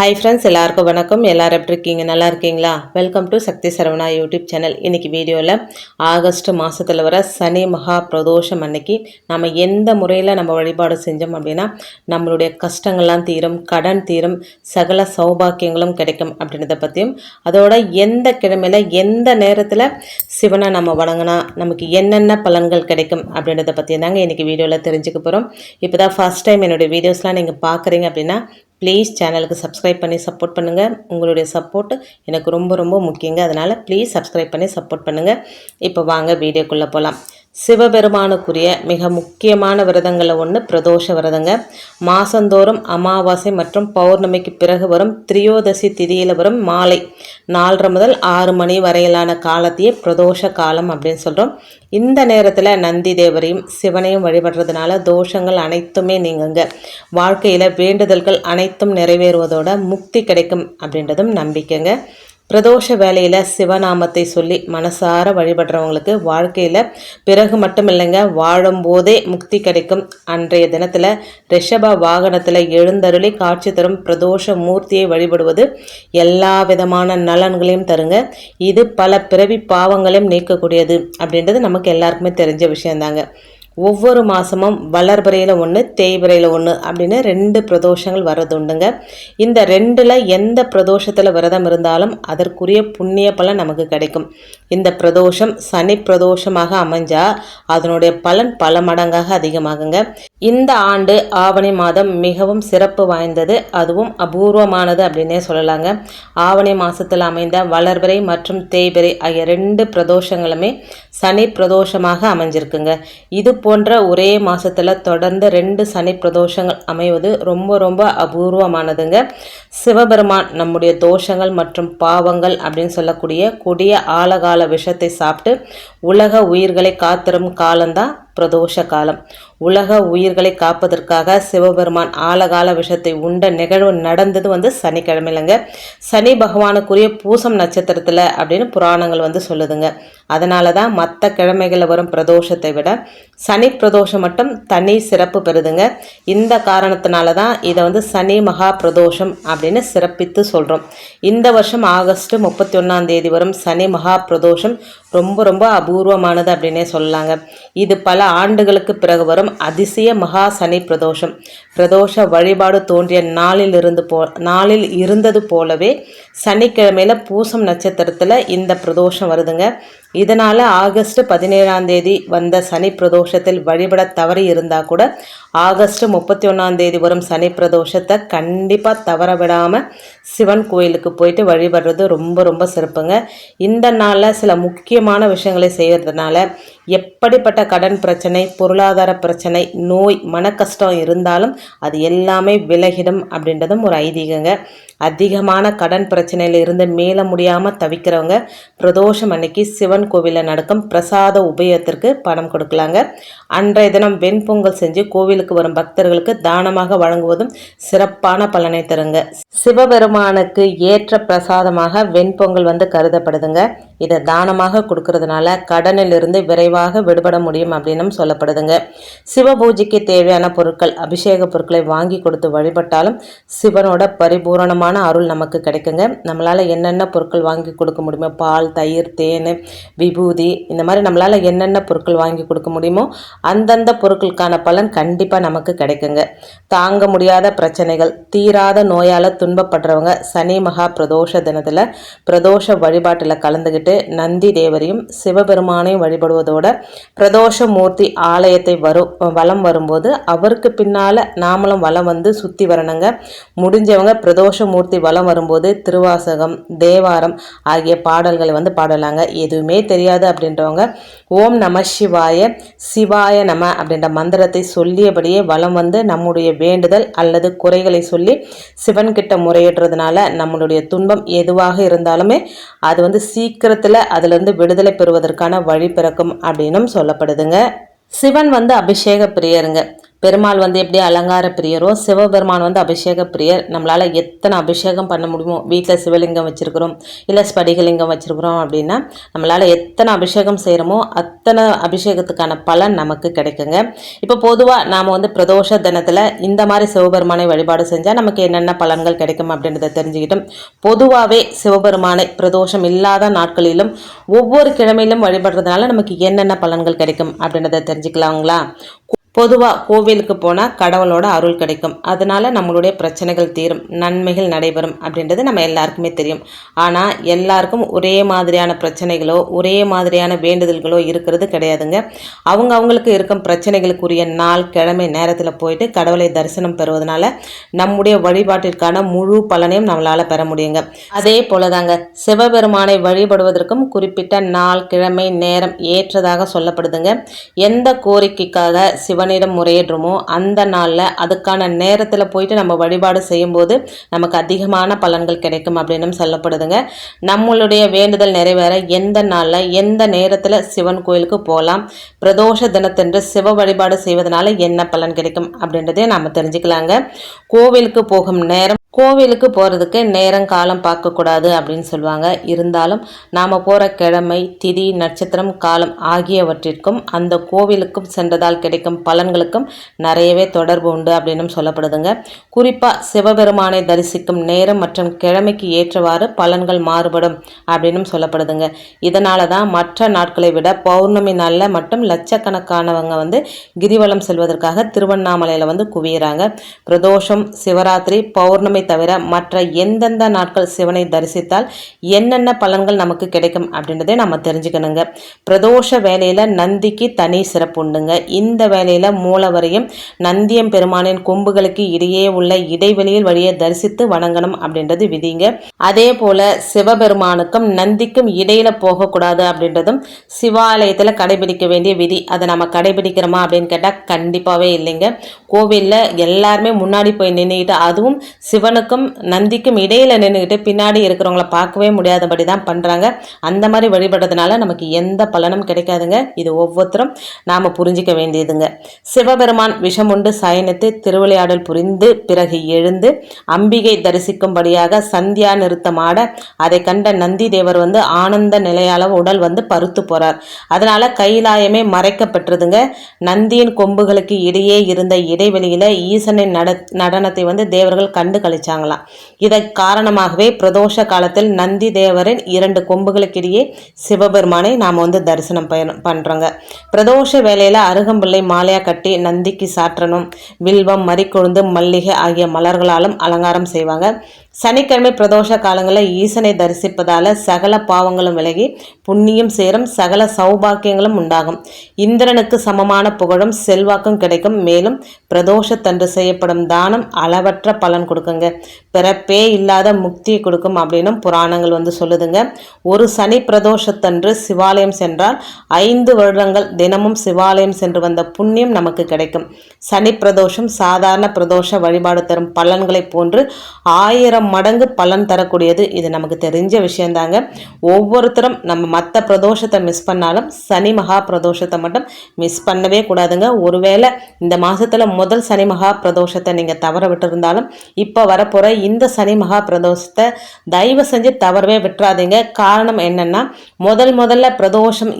Hi friends எல்லாருக்கும் வணக்கம். எல்லோரும் எப்படி இருக்கீங்க? நல்லா இருக்கீங்களா? Welcome to Sakthi Saravana YouTube channel இன்றைக்கி வீடியோவில் ஆகஸ்ட் மாதத்தில் வர சனி மகா பிரதோஷம் அன்னைக்கு நம்ம எந்த முறையில் நம்ம வழிபாடு செஞ்சோம் அப்படின்னா நம்மளுடைய கஷ்டங்கள்லாம் தீரும் கடன் தீரும் சகல சௌபாக்கியங்களும் கிடைக்கும் அப்படின்றத பற்றியும் அதோட எந்த கிழமையில் எந்த நேரத்தில் சிவனை நம்ம வணங்கினா நமக்கு என்னென்ன பலன்கள் கிடைக்கும் அப்படின்றத பற்றியும் தாங்க இன்றைக்கி வீடியோவில் தெரிஞ்சுக்க போகிறோம் இப்போ தான் ஃபஸ்ட் டைம் என்னுடைய வீடியோஸ்லாம் நீங்கள் பார்க்குறீங்க அப்படின்னா ப்ளீஸ் சேனலுக்கு சப்ஸ்கிரைப் பண்ணி சப்போர்ட் பண்ணுங்கள் உங்களுடைய சப்போர்ட் எனக்கு ரொம்ப ரொம்ப முக்கியங்க. அதனால் ப்ளீஸ் சப்ஸ்கிரைப் பண்ணி சப்போர்ட் பண்ணுங்கள் இப்போ வாங்க வீடியோக்குள்ளே போகலாம் சிவபெருமானுக்குரிய மிக முக்கியமான விரதங்களில் ஒன்று பிரதோஷ விரதங்க. மாதந்தோறும் அமாவாசை மற்றும் பௌர்ணமிக்கு பிறகு வரும் திரியோதசி திதியில் வரும் மாலை நாலரை முதல் ஆறு மணி வரையிலான காலத்தையே பிரதோஷ காலம் அப்படின்னு சொல்கிறோம் இந்த நேரத்தில் நந்தி தேவரையும் சிவனையும் வழிபடுறதுனால தோஷங்கள் அனைத்துமே நீங்குங்க. வாழ்க்கையில் வேண்டுதல்கள் அனைத்தும் நிறைவேறுவதோட முக்தி கிடைக்கும் அப்படின்றதும் நம்பிக்கைங்க. பிரதோஷ வேலையில் சிவநாமத்தை சொல்லி மனசார வழிபடுறவங்களுக்கு வாழ்க்கையில் பிறகு மட்டும் இல்லைங்க வாழும்போதே முக்தி கிடைக்கும். அன்றைய தினத்தில் ரிஷப வாகனத்தில் எழுந்தருளி காட்சி தரும் பிரதோஷ மூர்த்தியை வழிபடுவது எல்லா விதமான நலன்களையும் தருங்க. இது பல பிறவி பாவங்களையும் நீக்கக்கூடியது அப்படின்றது நமக்கு எல்லாருக்குமே தெரிஞ்ச விஷயந்தாங்க. ஒவ்வொரு மாதமும் வளர்பிறையில் ஒன்று தேய்பிறையில் ஒன்று அப்படின்னு ரெண்டு பிரதோஷங்கள் வர்றது உண்டுங்க. இந்த ரெண்டில் எந்த பிரதோஷத்தில் விரதம் இருந்தாலும் அதற்குரிய புண்ணிய பலன் நமக்கு கிடைக்கும். இந்த பிரதோஷம் சனி பிரதோஷமாக அமைஞ்சால் அதனுடைய பலன் பல மடங்காக அதிகமாகுங்க. இந்த ஆண்டு ஆவணி மாதம் மிகவும் சிறப்பு வாய்ந்தது அதுவும் அபூர்வமானது அப்படின்னே சொல்லலாங்க. ஆவணி மாதத்தில் அமைந்த வளர்பிறை மற்றும் தேய்பிறை ஆகிய ரெண்டு பிரதோஷங்களுமே சனி பிரதோஷமாக அமைஞ்சிருக்குங்க. இது போன்ற ஒரே மாதத்தில் தொடர்ந்து ரெண்டு சனி பிரதோஷங்கள் அமைவது ரொம்ப ரொம்ப அபூர்வமானதுங்க. சிவபெருமான் நம்முடைய தோஷங்கள் மற்றும் பாவங்கள் அப்படின்னு சொல்லக்கூடிய கொடிய ஆழகால விஷத்தை சாப்பிட்டு உலக உயிர்களை காத்திரும் காலம்தான் பிரதோஷ காலம் உலக உயிர்களை காப்பதற்காக சிவபெருமான் ஆழகால விஷத்தை உண்ட நிகழ்வு நடந்தது வந்து சனிக்கிழமையிலங்க. சனி பகவானுக்குரிய பூசம் நட்சத்திரத்தில் அப்படின்னு புராணங்கள் வந்து சொல்லுதுங்க. அதனால தான் மற்ற கிழமைகளில் வரும் பிரதோஷத்தை விட சனி பிரதோஷம் மட்டும் தனி சிறப்பு பெறுதுங்க. இந்த காரணத்தினால தான் இதை வந்து சனி மகா பிரதோஷம் அப்படின்னு சிறப்பித்து சொல்கிறோம் இந்த வருஷம் ஆகஸ்ட் முப்பத்தி ஒன்றாம் தேதி வரும் சனி மகா பிரதோஷம் ரொம்ப ரொம்ப அபூர்வமானது அப்படின்னே சொல்லலாங்க இது பல ஆண்டுகளுக்கு பிறகு வரும் அதிசய மகா சனி பிரதோஷம். பிரதோஷ வழிபாடு தோன்றிய நாளில் இருந்து போ நாளில் இருந்தது போலவே சனிக்கிழமையில பூசம் நட்சத்திரத்தில் இந்த பிரதோஷம் வருதுங்க. இதனால் ஆகஸ்ட் பதினேழாம் தேதி வந்த சனி பிரதோஷத்தில் வழிபட தவறி இருந்தால் கூட ஆகஸ்ட் முப்பத்தி ஒன்றாம் தேதி வரும் சனி பிரதோஷத்தை கண்டிப்பாக தவற விடாமல் சிவன் கோயிலுக்கு போயிட்டு வழிபடுறது ரொம்ப ரொம்ப சிறப்புங்க. இந்த நாளில் சில முக்கிய முக்கியமான விஷயங்களை செய்கிறதுனால எப்படிப்பட்ட கடன் பிரச்சனை பொருளாதார பிரச்சனை நோய் மன கஷ்டம் இருந்தாலும் அது எல்லாமே விலகிடும் அப்படின்றதும் ஒரு ஐதீகங்க. அதிகமான கடன் பிரச்சனையிலிருந்து இருந்து மேல முடியாமல் தவிக்கிறவங்க பிரதோஷம் அன்னைக்கு சிவன் கோவிலில் நடக்கும் பிரசாத உபயத்திற்கு பணம் கொடுக்கலாங்க. அன்றைய தினம் வெண்பொங்கல் செஞ்சு கோவிலுக்கு வரும் பக்தர்களுக்கு தானமாக வழங்குவதும் சிறப்பான பலனை தருங்க. சிவபெருமானுக்கு ஏற்ற பிரசாதமாக வெண்பொங்கல் வந்து கருதப்படுதுங்க. இதை தானமாக கொடுக்கறதுனால கடனிலிருந்து விரைவாக விடுபட முடியும் அப்படின்னும் சொல்லப்படுதுங்க. சிவ பூஜைக்கு தேவையான பொருட்கள் அபிஷேக பொருட்களை வாங்கி கொடுத்து வழிபட்டாலும் சிவனோட பரிபூரணமான அருள் நமக்கு கிடைக்குங்க. நம்மளால் என்னென்ன பொருட்கள் வாங்கி கொடுக்க முடியுமோ பால் தயிர் தேன் விபூதி இந்த மாதிரி நம்மளால் என்னென்ன பொருட்கள் வாங்கி கொடுக்க முடியுமோ அந்தந்த பொருட்களுக்கான பலன் கண்டிப்பாக நமக்கு கிடைக்குங்க. தாங்க முடியாத பிரச்சனைகள் தீராத நோயால் துன்பப்படுறவங்க சனி மகா பிரதோஷ தினத்தில் பிரதோஷ வழிபாட்டில் கலந்துக்கிட்டு நந்தி தேவரையும் சிவபெருமானையும் வழிபடுவதோட பிரதோஷ மூர்த்தி ஆலயத்தை வரும் வலம் வரும்போது அவருக்கு பின்னால் நாமளும் வலம் வந்து சுற்றி வரணுங்க. முடிஞ்சவங்க பிரதோஷ மூர்த்தி வலம் வரும்போது திருவாசகம் தேவாரம் ஆகிய பாடல்களை வந்து பாடலாங்க. எதுவுமே தெரியாது அப்படின்றவங்க ஓம் நம சிவாய சிவாய நம அப்படின்ற மந்திரத்தை சொல்லியபடியே வலம் வந்து நம்முடைய வேண்டுதல் அல்லது குறைகளை சொல்லி சிவன்கிட்ட முறையிடுறதுனால நம்மளுடைய துன்பம் எதுவாக இருந்தாலுமே அது வந்து சீக்கிரத்தில் அதுலேருந்து விடுதலை பெறுவதற்கான வழி பிறக்கும் அப்படின்னும் சொல்லப்படுதுங்க. சிவன் வந்து அபிஷேக பிரியருங்க. பெருமாள் வந்து எப்படி அலங்கார பிரியரோ சிவபெருமான் வந்து அபிஷேக பிரியர். நம்மளால் எத்தனை அபிஷேகம் பண்ண முடியுமோ வீட்டில் சிவலிங்கம் வச்சுருக்கிறோம் இல்லை ஸ்படிகலிங்கம் வச்சுருக்கிறோம் அப்படின்னா நம்மளால் எத்தனை அபிஷேகம் செய்கிறோமோ அத்தனை அபிஷேகத்துக்கான பலன் நமக்கு கிடைக்குங்க. இப்போ பொதுவாக நாம் வந்து பிரதோஷ தினத்தில் இந்த மாதிரி சிவபெருமானை வழிபாடு செஞ்சால் நமக்கு என்னென்ன பலன்கள் கிடைக்கும் அப்படின்றத தெரிஞ்சுக்கிட்டோம். பொதுவாகவே சிவபெருமானை பிரதோஷம் இல்லாத நாட்களிலும் ஒவ்வொரு கிழமையிலும் வழிபடுறதுனால நமக்கு என்னென்ன பலன்கள் கிடைக்கும் அப்படின்றத தெரிஞ்சுக்கலாங்களா? பொதுவாக கோவிலுக்கு போனால் கடவுளோட அருள் கிடைக்கும். அதனால நம்மளுடைய பிரச்சனைகள் தீரும். நன்மைகள் நடைபெறும் அப்படின்றது நம்ம எல்லாருக்குமே தெரியும். ஆனால் எல்லாருக்கும் ஒரே மாதிரியான பிரச்சனைகளோ ஒரே மாதிரியான வேண்டுதல்களோ இருக்கிறது கிடையாதுங்க. அவங்க அவங்களுக்கு இருக்கும் பிரச்சனைகளுக்குரிய நாள் கிழமை நேரத்தில் போயிட்டு கடவுளை தரிசனம் பெறுவதனால நம்முடைய வழிபாட்டிற்கான முழு பலனையும் நம்மளால் பெற முடியுங்க. அதே போல தாங்க சிவபெருமானை வழிபடுவதற்கும் குறிப்பிட்ட நாள் கிழமை நேரம் ஏற்றதாக சொல்லப்படுதுங்க. எந்த கோரிக்கைக்காக சிவ சிவனிடம் முறையிடுறோமோ அந்த நாளில் அதுக்கான நேரத்தில் போயிட்டு நம்ம வழிபாடு செய்யும்போது நமக்கு அதிகமான பலன்கள் கிடைக்கும் அப்படின்னு சொல்லப்படுதுங்க. நம்மளுடைய வேண்டுதல் நிறைவேற எந்த நாளில் எந்த நேரத்தில் சிவன் கோயிலுக்கு போகலாம் பிரதோஷ தினத்தன்று சிவ வழிபாடு செய்வதனால என்ன பலன் கிடைக்கும் அப்படின்றதையும் நம்ம தெரிஞ்சுக்கலாங்க. கோவிலுக்கு போகும் நேரம் கோவிலுக்கு போகிறதுக்கு நேரம் காலம் பார்க்கக்கூடாது அப்படின்னு சொல்லுவாங்க. இருந்தாலும் நாம் போகிற கிழமை திதி நட்சத்திரம் காலம் ஆகியவற்றிற்கும் அந்த கோவிலுக்கும் சென்றதால் கிடைக்கும் பலன்களுக்கும் நிறையவே தொடர்பு உண்டு அப்படின்னு சொல்லப்படுதுங்க. குறிப்பாக சிவபெருமானை தரிசிக்கும் நேரம் மற்றும் கிழமைக்கு ஏற்றவாறு பலன்கள் மாறுபடும் அப்படின்னு சொல்லப்படுதுங்க. இதனால தான் மற்ற நாட்களை விட பௌர்ணமி நாளில் மட்டும் லட்சக்கணக்கானவங்க வந்து கிரிவலம் செல்வதற்காக திருவண்ணாமலையில் வந்து குவியிறாங்க. பிரதோஷம் சிவராத்திரி பௌர்ணமி சிவனை தவிர மற்ற எந்தெந்த நாட்கள் சிவனை தரிசித்தால் என்னென்ன பலன்கள் நமக்கு கிடைக்கும் அப்படின்றதே நம்ம தெரிஞ்சுக்கணுங்க. பிரதோஷ வேலையில் நந்திக்கு தனி சிறப்பு உண்டுங்க. இந்த வேலையில் மூலவரையும் நந்தியம் பெருமானின் கொம்புகளுக்கு இடையே உள்ள இடைவெளியில் வழியை தரிசித்து வணங்கணும் அப்படின்றது விதிங்க. அதே போல சிவபெருமானுக்கும் நந்திக்கும் இடையில போகக்கூடாது அப்படின்றதும் சிவாலயத்தில் கடைபிடிக்க வேண்டிய விதி. அதை நம்ம கடைபிடிக்கிறோமா அப்படின்னு கேட்டால் கண்டிப்பாகவே இல்லைங்க. கோவிலில் எல்லாருமே முன்னாடி போய் நின்றுக்கிட்டு அதுவும் சிவ சிவனுக்கும் நந்திக்கும் இடையில நின்றுக்கிட்டு பின்னாடி இருக்கிறவங்கள பார்க்கவே முடியாதபடி தான் பண்ணுறாங்க அந்த மாதிரி வழிபடுறதுனால நமக்கு எந்த பலனும் கிடைக்காதுங்க. இது ஒவ்வொருத்தரும் நாம் புரிஞ்சிக்க வேண்டியதுங்க. சிவபெருமான் விஷமுண்டு சயனித்து திருவிளையாடல் புரிந்து பிறகு எழுந்து அம்பிகை தரிசிக்கும்படியாக சந்தியா நிறுத்தமாட அதை கண்ட நந்தி தேவர் வந்து ஆனந்த நிலையால உடல் வந்து பருத்து போறார். அதனால கைலாயமே மறைக்கப்பட்டிருதுங்க. நந்தியின் கொம்புகளுக்கு இடையே இருந்த இடைவெளியில ஈசனின் நட நடனத்தை வந்து தேவர்கள் கண்டு கழிச்சு வச்சாங்களாம். இதன் காரணமாகவே பிரதோஷ காலத்தில் நந்தி தேவரின் இரண்டு கொம்புகளுக்கிடையே சிவபெருமானை நாம் வந்து தரிசனம் பண்ணுறோங்க பிரதோஷ வேலையில் அருகம்பிள்ளை மாலையாக கட்டி நந்திக்கு சாற்றணும். வில்வம் மறிக்கொழுந்து மல்லிகை ஆகிய மலர்களாலும் அலங்காரம் செய்வாங்க. சனிக்கிழமை பிரதோஷ காலங்களில் ஈசனை தரிசிப்பதால் சகல பாவங்களும் விலகி புண்ணியம் சேரும் சகல சௌபாக்கியங்களும் உண்டாகும். இந்திரனுக்கு சமமான புகழும் செல்வாக்கும் கிடைக்கும். மேலும் பிரதோஷத்தன்று செய்யப்படும் தானம் அளவற்ற பலன் கொடுக்குங்க. பிறப்பே இல்லாத முக்தியை கொடுக்கும் அப்படின்னு புராணங்கள் வந்து சொல்லுதுங்க. ஒரு சனி பிரதோஷத்தன்று சிவாலயம் சென்றால் ஐந்து வருடங்கள் தினமும் சிவாலயம் சென்று வந்த புண்ணியம் நமக்கு கிடைக்கும். சனி பிரதோஷம் சாதாரண பிரதோஷ வழிபாடு தரும் பலன்களைப் போன்று ஆயிரம் மடங்கு பலன் தரக்கூடியது. இது நமக்கு தெரிஞ்ச விஷயந்தாங்க. ஒவ்வொருத்தரும் நம்ம மற்ற பிரதோஷத்தை மிஸ் பண்ணாலும் சனி மகா பிரதோஷத்தை மட்டும் மிஸ் பண்ணவே கூடாதுங்க. ஒருவேளை இந்த மாதத்தில் முதல் சனி மகா பிரதோஷத்தை நீங்கள் தவற விட்டுருந்தாலும் இப்போ வரப்போகிற இந்த சனி மகா பிரதோஷத்தை தயவு செஞ்சு தவறவே விட்டுறாதீங்க. காரணம் என்னென்னா முதல் முதல்ல பிரதோஷம்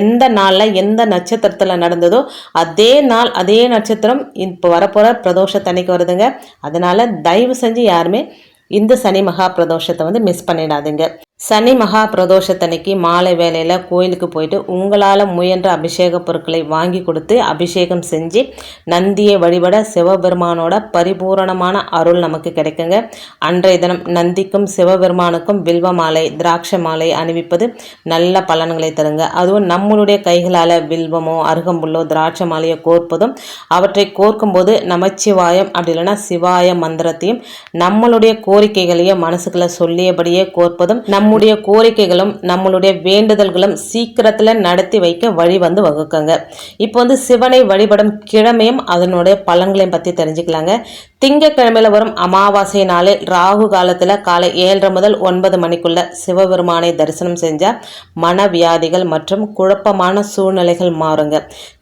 எந்த நாளில் எந்த நட்சத்திரத்தில் நடந்ததோ அதே நாள் அதே நட்சத்திரம் இப்போ வரப்போகிற பிரதோஷத்தன்னைக்கு வருதுங்க. அதனால் தயவு செஞ்சு யாருமே இந்த சனி மகா பிரதோஷத்தை வந்து மிஸ் பண்ணிடாதீங்க. சனி மகா பிரதோஷத்தன்னைக்கு மாலை வேலையில் கோயிலுக்கு போயிட்டு உங்களால் முயன்ற அபிஷேக பொருட்களை வாங்கி கொடுத்து அபிஷேகம் செஞ்சு நந்தியை வழிபட சிவபெருமானோட பரிபூரணமான அருள் நமக்கு கிடைக்குங்க. அன்றைய தினம் நந்திக்கும் சிவபெருமானுக்கும் வில்வ மாலை திராட்சை மாலை அணிவிப்பது நல்ல பலன்களை தருங்க. அதுவும் நம்மளுடைய கைகளால் வில்வமோ அருகம்புல்லோ திராட்சை மாலையோ கோர்ப்பதும் அவற்றை கோர்க்கும்போது நமச்சிவாயம் அப்படி இல்லைன்னா சிவாய மந்திரத்தையும் நம்மளுடைய கோரிக்கைகளையும் மனசுக்குள்ள சொல்லியபடியே கோர்ப்பதும் நம் நம்முடைய கோரிக்கைகளும் நம்மளுடைய வேண்டுதல்களும் சீக்கிரத்தில் நடத்தி வைக்க வழி வந்து வகுக்குங்க. இப்போ வந்து சிவனை வழிபடும் கிழமையும் அதனுடைய பலன்களையும் பற்றி தெரிஞ்சுக்கலாங்க. திங்கக்கிழமையில் வரும் அமாவாசை நாளில் ராகு காலத்தில் காலை ஏழரை முதல் ஒன்பது மணிக்குள்ள சிவபெருமானை தரிசனம் செஞ்சால் மனவியாதிகள் மற்றும் குழப்பமான சூழ்நிலைகள் மாறுங்க.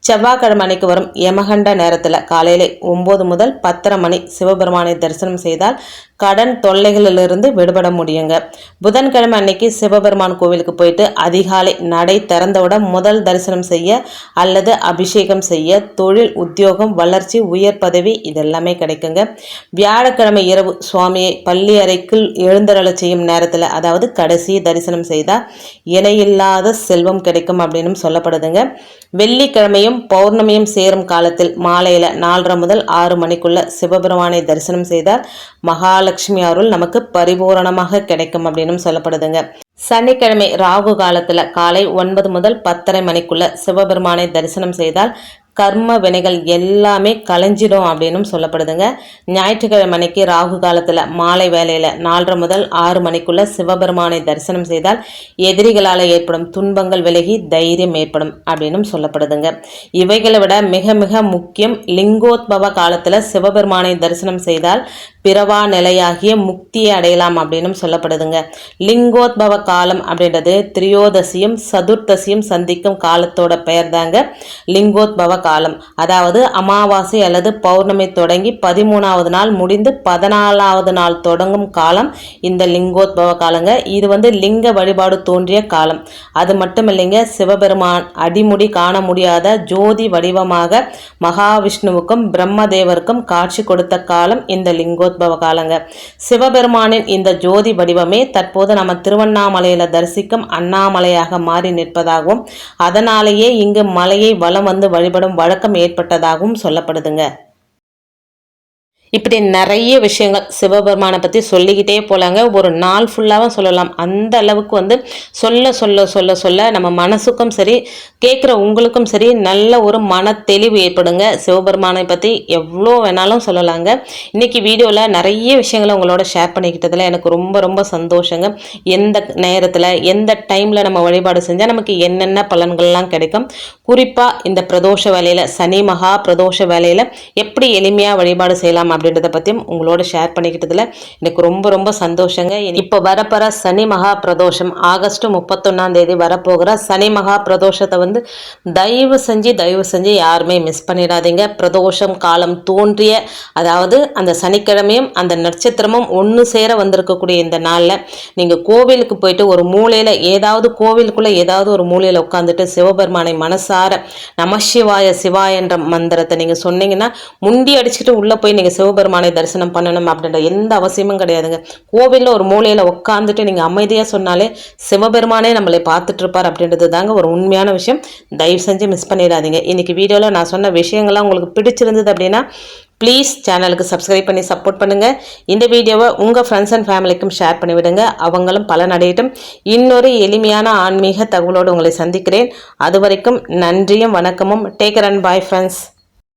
செவ்வாய்க்கிழமை அன்னைக்கு வரும் யமகண்ட நேரத்தில் காலையில ஒம்பது முதல் பத்தரை மணி சிவபெருமானை தரிசனம் செய்தால் கடன் தொல்லைகளிலிருந்து விடுபட முடியுங்க. புதன்கிழமை அன்னைக்கு சிவபெருமான் கோவிலுக்கு போயிட்டு அதிகாலை நடை திறந்தவுடன் முதல் தரிசனம் செய்ய அல்லது அபிஷேகம் செய்ய தொழில் உத்தியோகம் வளர்ச்சி உயர் பதவி இதெல்லாமே கிடைக்குங்க. வியாழக்கிழமை இரவு சுவாமியை பள்ளி அறைக்குள் எழுந்தருளச் செய்யும் நேரத்தில் அதாவது கடைசி தரிசனம் செய்தால் இணையில்லாத செல்வம் கிடைக்கும் அப்படின்னு சொல்லப்படுதுங்க. வெள்ளிக்கிழமையும் பௌர்ணமியும் சேரும் காலத்தில் மாலையில் நாலரை முதல் ஆறு மணிக்குள்ள சிவபெருமானை தரிசனம் செய்தால் மகாலட்சுமி அருள் நமக்கு பரிபூரணமாக கிடைக்கும் அப்படின்னு சொல்லப்படுதுங்க. சனிக்கிழமை ராகு காலத்தில் காலை ஒன்பது முதல் பத்தரை மணிக்குள்ள சிவபெருமானை தரிசனம் செய்தால் கர்ம வினைகள் எல்லாமே களைஞ்சிடும் அப்படின்னும் சொல்லப்படுதுங்க. ஞாயிற்றுக்கிழமை அன்னைக்கு ராகு காலத்தில் மாலை வேலையில் நாலரை முதல் ஆறு மணிக்குள்ள சிவபெருமானை தரிசனம் செய்தால் எதிரிகளால் ஏற்படும் துன்பங்கள் விலகி தைரியம் ஏற்படும் அப்படின்னும் சொல்லப்படுதுங்க. இவைகளை விட மிக மிக முக்கியம் லிங்கோத்பவ காலத்தில் சிவபெருமானை தரிசனம் செய்தால் பிறவா நிலையாகிய முக்தியை அடையலாம் அப்படின்னும் சொல்லப்படுதுங்க. லிங்கோத்பவ காலம் அப்படின்றது திரியோதசியும் சதுர்த்தசியும் சந்திக்கும் காலத்தோட பெயர் தாங்க லிங்கோத்பவ காலம். அதாவது அமாவாசை அல்லது பௌர்ணமி தொடங்கி பதிமூணாவது நாள் முடிந்து பதினாலாவது நாள் தொடங்கும் காலம் இந்த லிங்கோத்பவ காலங்க. இது வந்து லிங்க வழிபாடு தோன்றிய காலம். அது மட்டும் இல்லைங்க சிவபெருமான் அடிமுடி காண முடியாத ஜோதி வடிவமாக மகாவிஷ்ணுவுக்கும் பிரம்மதேவருக்கும் காட்சி கொடுத்த காலம் இந்த லிங்கோத்பவ காலங்க. சிவபெருமானின் இந்த ஜோதி வடிவமே தற்போது நம்ம திருவண்ணாமலையில் தரிசிக்கும் அண்ணாமலையாக மாறி நிற்பதாகவும் அதனாலேயே இங்கு மலையை வலம் வந்து வழிபடும் வழக்கம் ஏற்பட்டதாகவும் சொல்லப்படுதுங்க. இப்படி நிறைய விஷயங்கள் சிவபெருமானை பற்றி சொல்லிக்கிட்டே போகலாங்க ஒரு நாள் ஃபுல்லாகவும் சொல்லலாம். அந்த அளவுக்கு வந்து சொல்ல சொல்ல சொல்ல சொல்ல நம்ம மனசுக்கும் சரி கேட்குற உங்களுக்கும் சரி நல்ல ஒரு மன தெளிவு ஏற்படுங்க. சிவபெருமானை பற்றி எவ்வளோ வேணாலும் சொல்லலாங்க. இன்றைக்கி வீடியோவில் நிறைய விஷயங்களை உங்களோட ஷேர் பண்ணிக்கிட்டதில் எனக்கு ரொம்ப ரொம்ப சந்தோஷங்க. எந்த நேரத்தில் எந்த டைமில் நம்ம வழிபாடு செஞ்சால் நமக்கு என்னென்ன பலன்கள்லாம் கிடைக்கும்? குறிப்பாக இந்த பிரதோஷ வேலையில் சனி மகா பிரதோஷ வேலையில் எப்படி எளிமையாக வழிபாடு செய்யலாம் அப்படின்றத பற்றியும் உங்களோட ஷேர் பண்ணிக்கிட்டதில் எனக்கு ரொம்ப ரொம்ப சந்தோஷங்க. இப்போ வரப்போகிற சனி மகா பிரதோஷம் ஆகஸ்ட் முப்பத்தொன்னாம் தேதி வரப்போகிற சனி மகா பிரதோஷத்தை வந்து தயவு செஞ்சு தயவு செஞ்சு யாருமே மிஸ் பண்ணிடாதீங்க. பிரதோஷம் காலம் தோன்றிய அதாவது அந்த சனிக்கிழமையும் அந்த நட்சத்திரமும் ஒன்று சேர வந்திருக்கக்கூடிய இந்த நாளில் நீங்கள் கோவிலுக்கு போயிட்டு ஒரு மூலையில் ஏதாவது கோவிலுக்குள்ளே ஏதாவது ஒரு மூலையில் உட்காந்துட்டு சிவபெருமானை மனசார நமசிவாய சிவா என்ற மந்திரத்தை நீங்கள் சொன்னீங்கன்னா முண்டி அடிச்சுட்டு உள்ளே போய் நீங்கள் சிவ சிவபெருமானை தரிசனம் பண்ணணும் அப்படின்ற எந்த அவசியமும் கிடையாதுங்க. கோவிலில் ஒரு மூலையில் உட்காந்துட்டு நீங்கள் அமைதியாக சொன்னாலே சிவபெருமானே நம்மளை பார்த்துட்டு இருப்பார் அப்படின்றது தாங்க ஒரு உண்மையான விஷயம். தயவு செஞ்சு மிஸ் பண்ணிடாதீங்க. இன்றைக்கி வீடியோவில் நான் சொன்ன விஷயங்கள்லாம் உங்களுக்கு பிடிச்சிருந்தது அப்படின்னா ப்ளீஸ் சேனலுக்கு சப்ஸ்கிரைப் பண்ணி சப்போர்ட் பண்ணுங்கள் இந்த வீடியோவை உங்கள் ஃப்ரெண்ட்ஸ் அண்ட் ஃபேமிலிக்கும் ஷேர் பண்ணிவிடுங்க அவங்களும் பலனடையட்டும் இன்னொரு எளிமையான ஆன்மீக தகவலோடு உங்களை சந்திக்கிறேன். அது வரைக்கும் நன்றியும் வணக்கமும். Take and bye friends